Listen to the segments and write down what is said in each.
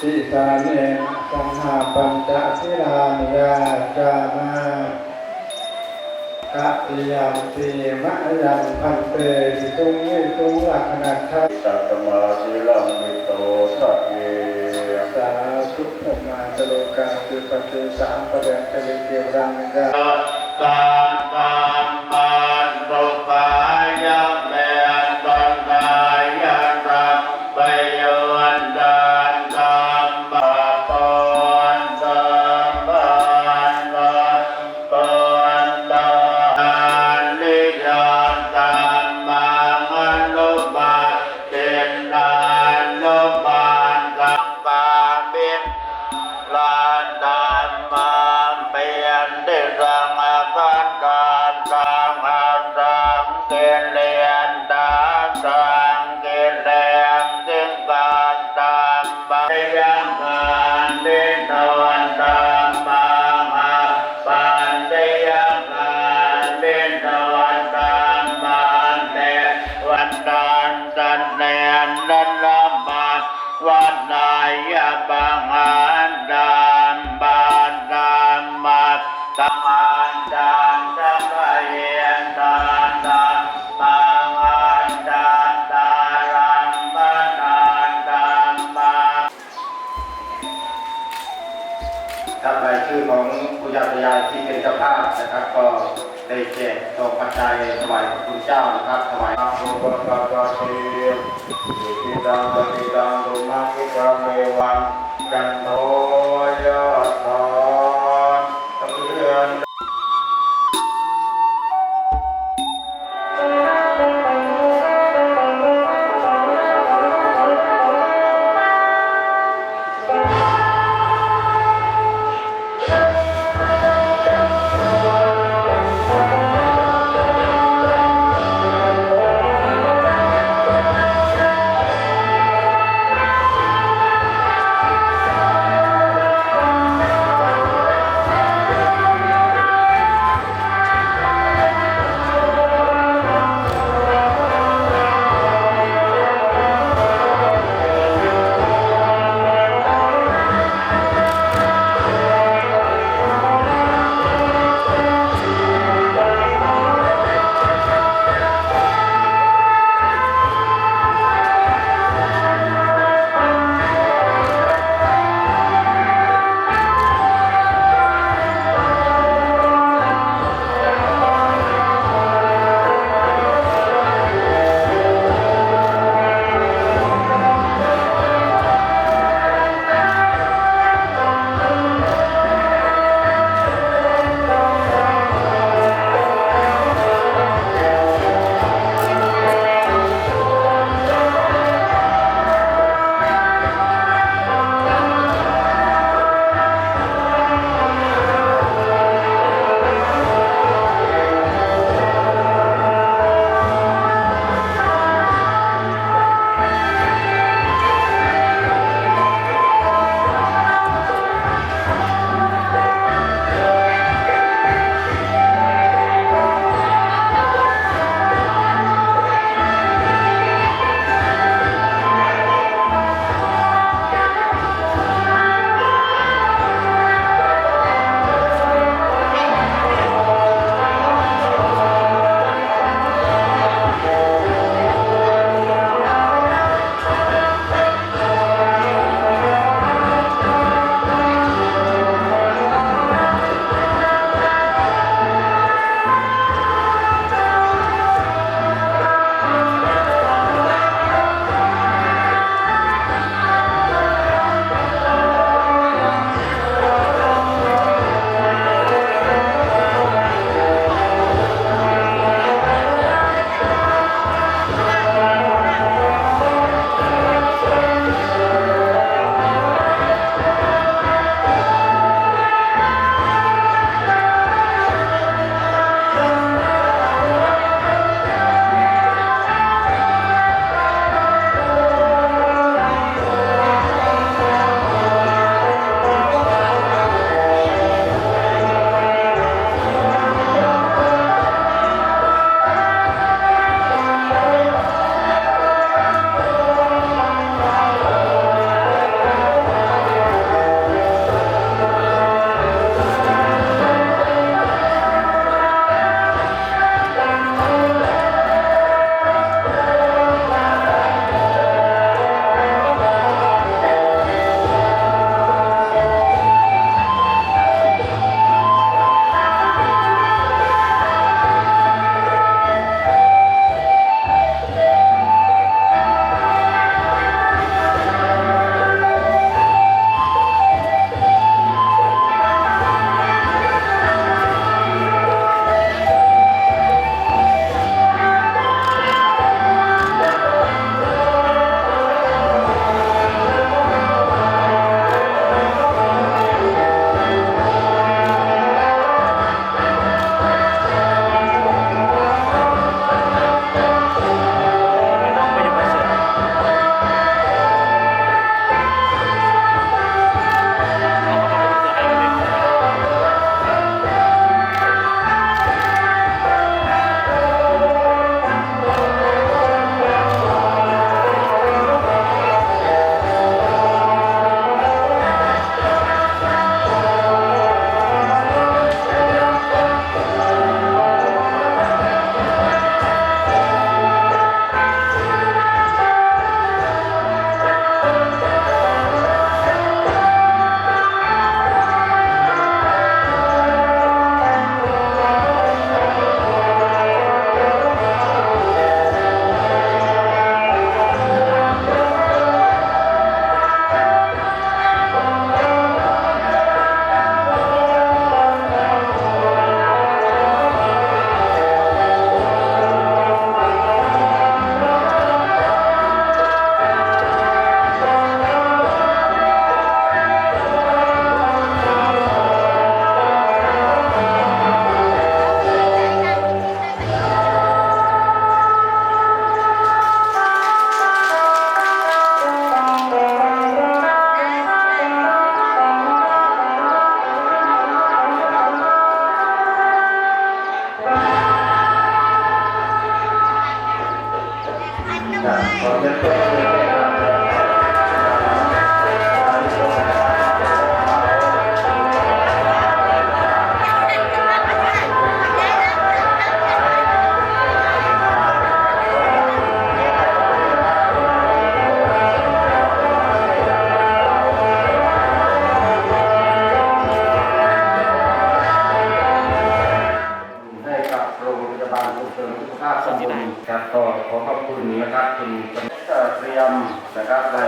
ทิสาเนนะสังหาปัญจศิลานิยาจามากะปิยามปีมะยังพันเตสิตุงวิตุงลักขณะทัสสัตตมาสีลังมิโตสัพเพสาธุพมาตโลกาตุปฏิสามปะเดนตลิเกรังกาตาตา เนนนันละมาวันนายบังอันดา นะครับ ก็ได้แจกซองปัจจัยถวายพระคุณเจ้านะครับถวายอาโมปะปะปะเทอิทิตังปฏิตังรุมังคิปะเมวังกันโทยะธร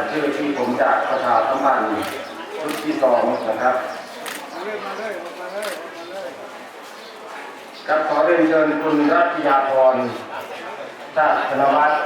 ายชื่อที่ผมจากประชาสัมพันธ์ชุดที่สองนะครับครับขอเรียนเชิญคุณรัตยาพรชาติธนวัฒน์